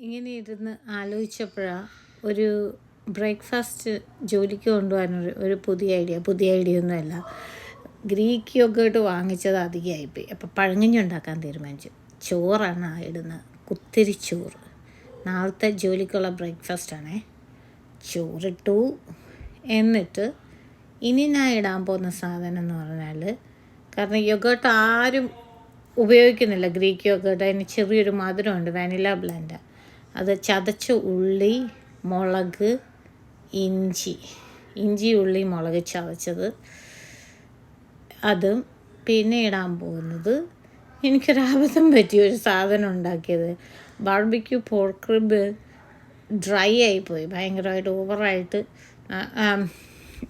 ഇങ്ങനെ ഇരുന്ന് ആലോചിച്ചപ്പോഴാണ് ഒരു ബ്രേക്ക്ഫാസ്റ്റ് ജോലിക്ക് കൊണ്ടുപോകാനൊരു ഒരു പുതിയ ഐഡിയ. പുതിയ ഐഡിയ ഒന്നുമല്ല. ഗ്രീക്ക് യോഗേട്ട് വാങ്ങിച്ചത് അധികമായിപ്പോയി. അപ്പോൾ പഴങ്കഞ്ഞി ഉണ്ടാക്കാൻ തീരുമാനിച്ചു. ചോറാണ് ഇടുന്നത് കുത്തിരി ചോറ്. നാളത്തെ ജോലിക്കുള്ള ബ്രേക്ക്ഫാസ്റ്റാണേ ചോറിട്ടു. എന്നിട്ട് ഇനി ഞാൻ ഇടാൻ പോകുന്ന സാധനം എന്ന് പറഞ്ഞാൽ കാരണം യോഗേട്ട് ആരും ഉപയോഗിക്കുന്നില്ല. Greek yogurt. അതിന് ചെറിയൊരു മധുരമുണ്ട്. Vanilla blend. അത് ചതച്ച ഉള്ളി മുളക് ഇഞ്ചി. ഇഞ്ചി ഉള്ളി മുളക് ചതച്ചത്. അതും പിന്നെ ഇടാൻ പോകുന്നത് എനിക്കൊരാബദ്ധം പറ്റിയ ഒരു സാധനം ഉണ്ടാക്കിയത്. ബാർബിക്യൂ പോർക്ക് റിബ് ഡ്രൈ ആയിപ്പോയി ഭയങ്കരമായിട്ട് ഓവറായിട്ട്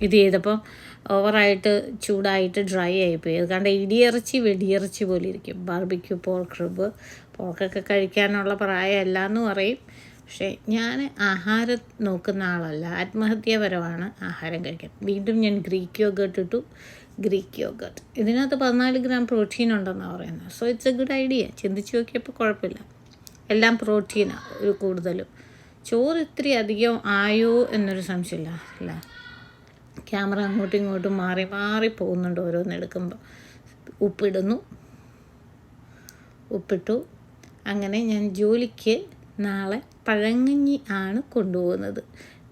ഇത് ചെയ്തപ്പോൾ ഓവറായിട്ട് ചൂടായിട്ട് ഡ്രൈ ആയിപ്പോയി. അത് കണ്ട ഇടിയിറച്ചി വെടിയിറച്ചി പോലെ ഇരിക്കും. ബാർബിക്യൂ പോർക്ക് റിബ് പോർക്കൊക്കെ കഴിക്കാനുള്ള പ്രായമല്ല എന്ന് പറയും. പക്ഷേ ഞാൻ ആഹാരം നോക്കുന്ന ആളല്ല. ആത്മഹത്യാപരമാണ് ആഹാരം കഴിക്കാൻ. വീണ്ടും ഞാൻ ഗ്രീക്ക് യോഗട്ട് ഇട്ടു. ഗ്രീക്ക് യോഗട്ട് ഇതിനകത്ത് പതിനാല് ഗ്രാം പ്രോട്ടീൻ ഉണ്ടെന്നാണ് പറയുന്നത്. So it's a good idea ചിന്തിച്ച് നോക്കിയപ്പോൾ കുഴപ്പമില്ല. എല്ലാം പ്രോട്ടീനാണ് ഒരു കൂടുതലും. ചോറ് ഇത്തിരി അധികം ആയോ എന്നൊരു സംശയമില്ല അല്ല? ക്യാമറ അങ്ങോട്ടും ഇങ്ങോട്ടും മാറി മാറി പോകുന്നുണ്ട് ഓരോന്ന് എടുക്കുമ്പോൾ ഉപ്പിടുന്നു. ഉപ്പിട്ടു. അങ്ങനെ ഞാൻ ജോലിക്ക് നാളെ പഴങ്ങഞ്ഞി ആണ് കൊണ്ടുപോകുന്നത്.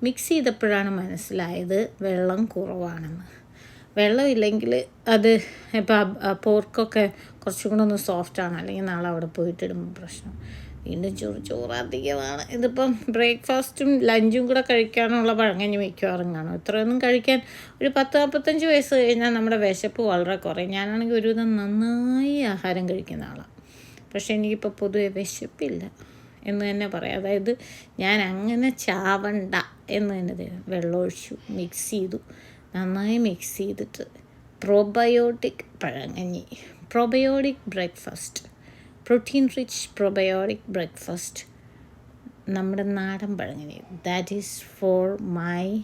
മിക്സ് ചെയ്തപ്പോഴാണ് മനസ്സിലായത് വെള്ളം കുറവാണെന്ന്. വെള്ളമില്ലെങ്കിൽ അത് ഇപ്പം പോർക്കൊക്കെ കുറച്ചും കൂടെ ഒന്ന് സോഫ്റ്റാണ്. അല്ലെങ്കിൽ നാളെ അവിടെ പോയിട്ടിടുമ്പോൾ പ്രശ്നം. വീണ്ടും ചോറ് ചോറാധികമാണ് ഇതിപ്പം ബ്രേക്ക്ഫാസ്റ്റും ലഞ്ചും കൂടെ കഴിക്കാനുള്ള പഴങ്ങഞ്ഞ് മിക്കവാറും കാണും. ഇത്രയൊന്നും കഴിക്കാൻ ഒരു പത്ത് നാൽപ്പത്തഞ്ച് വയസ്സ് കഴിഞ്ഞാൽ നമ്മുടെ വിശപ്പ് വളരെ കുറയും. ഞാനാണെങ്കിൽ ഒരുവിധം നന്നായി ആഹാരം കഴിക്കുന്ന ആളാണ് പക്ഷേ എനിക്കിപ്പോൾ പൊതുവെ വിശപ്പില്ല എന്ന് തന്നെ പറയാം. അതായത് ഞാൻ അങ്ങനെ ചാവണ്ട എന്ന് തന്നെ തരും വെള്ളമൊഴിച്ചു മിക്സ് ചെയ്തു. നന്നായി മിക്സ് ചെയ്തിട്ട് probiotic പഴങ്ങഞ്ഞി probiotic breakfast protein rich probiotic breakfast നമ്മുടെ നാടൻ പഴങ്ങനെ. That is for my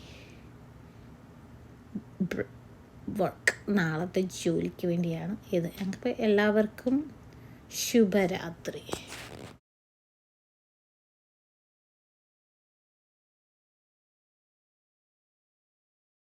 work നാളത്തെ ജോലിക്ക് വേണ്ടിയാണ് ഇത്. ഞങ്ങൾക്ക് എല്ലാവർക്കും ശുഭരാത്രി.